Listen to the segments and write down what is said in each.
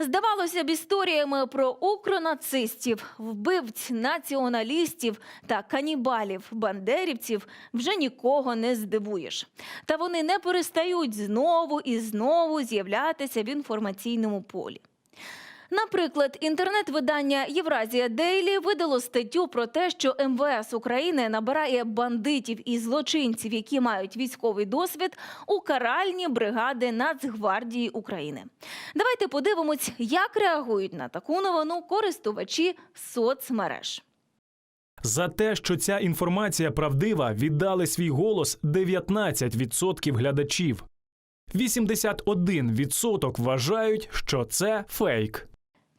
Здавалося б, історіями про укронацистів, вбивць, націоналістів та канібалів, бандерівців вже нікого не здивуєш. Та вони не перестають знову і знову з'являтися в інформаційному полі. Наприклад, інтернет-видання Євразія Дейлі видало статтю про те, що МВС України набирає бандитів і злочинців, які мають військовий досвід, у каральні бригади Нацгвардії України. Давайте подивимось, як реагують на таку новину користувачі соцмереж. За те, що ця інформація правдива, віддали свій голос 19% глядачів. 81% вважають, що це фейк.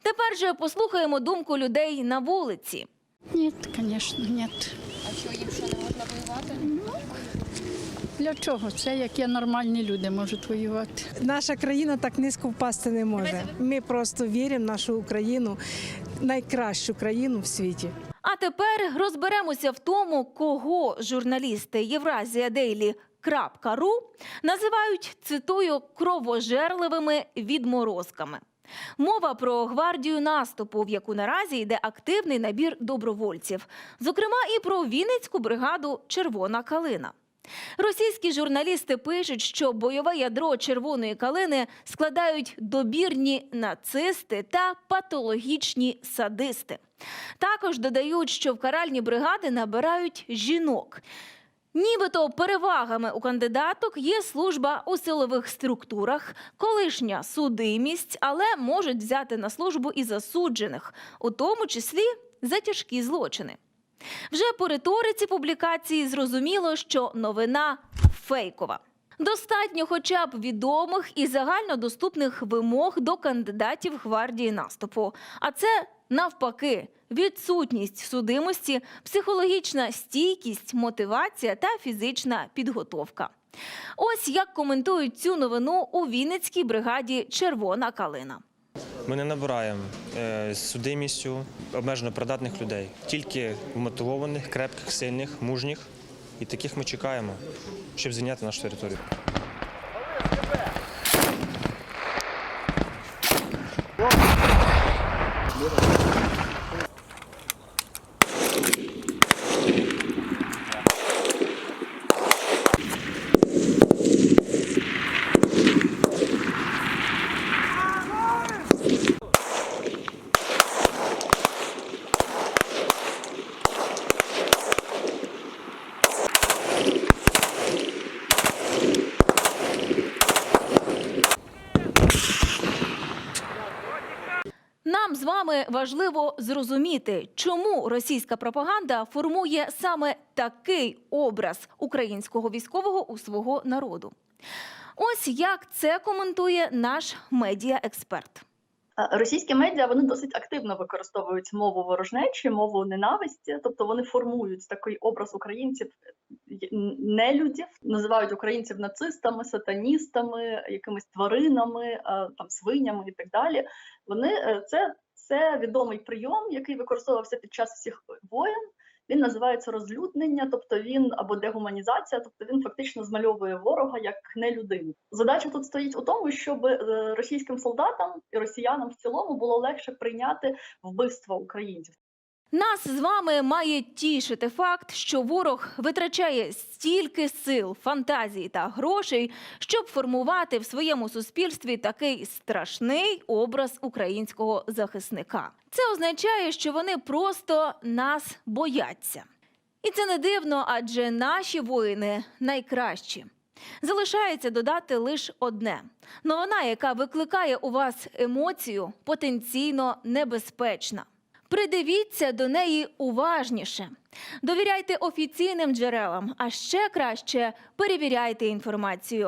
Тепер же послухаємо думку людей на вулиці. Нет, конечно, нет. А що їм що не можна воювати? Для чого? Це як є нормальні люди можуть воювати. Наша країна так низько впасти не може. Ми просто віримо в нашу Україну, найкращу країну в світі. А тепер розберемося в тому, кого журналісти Євразія Дейлі. .ру називають цитую кровожерливими відморозками. Мова про гвардію наступу, в яку наразі йде активний набір добровольців, зокрема і про Вінницьку бригаду Червона калина. Російські журналісти пишуть, що бойове ядро червоної калини складають добірні нацисти та патологічні садисти. Також додають, що в каральні бригади набирають жінок. Нібито перевагами у кандидаток є служба у силових структурах, колишня судимість, але можуть взяти на службу і засуджених, у тому числі за тяжкі злочини. Вже по риториці публікації зрозуміло, що новина фейкова. Достатньо хоча б відомих і загальнодоступних вимог до кандидатів гвардії наступу. А це навпаки відсутність судимості, психологічна стійкість, мотивація та фізична підготовка. Ось як коментують цю новину у Вінницькій бригаді Червона калина. Ми не набираємо е, судимістю обмежено придатних людей, тільки вмотивованих, крепких, сильних, мужніх. І таких ми чекаємо, щоб звільняти нашу територію. Нам з вами важливо зрозуміти, чому російська пропаганда формує саме такий образ українського військового у свого народу. Ось як це коментує наш медіаексперт. Російські медіа вони досить активно використовують мову ворожнечі, мову ненависті, тобто вони формують такий образ українців е, нелюдів, називають українців нацистами, сатаністами, якимись тваринами, е, там свинями і так далі. Вони е, це, це відомий прийом, який використовувався під час всіх воєн. Він називається розлюднення, тобто він або дегуманізація, тобто він фактично змальовує ворога як не людину. Задача тут стоїть у тому, щоб е, російським солдатам і росіянам в цілому було легше прийняти вбивство українців. Нас з вами має тішити факт, що ворог витрачає стільки сил, фантазії та грошей, щоб формувати в своєму суспільстві такий страшний образ українського захисника. Це означає, що вони просто нас бояться. І це не дивно, адже наші воїни найкращі. Залишається додати лише одне: новина, яка викликає у вас емоцію, потенційно небезпечна. Придивіться до неї уважніше. Довіряйте офіційним джерелам, а ще краще перевіряйте інформацію.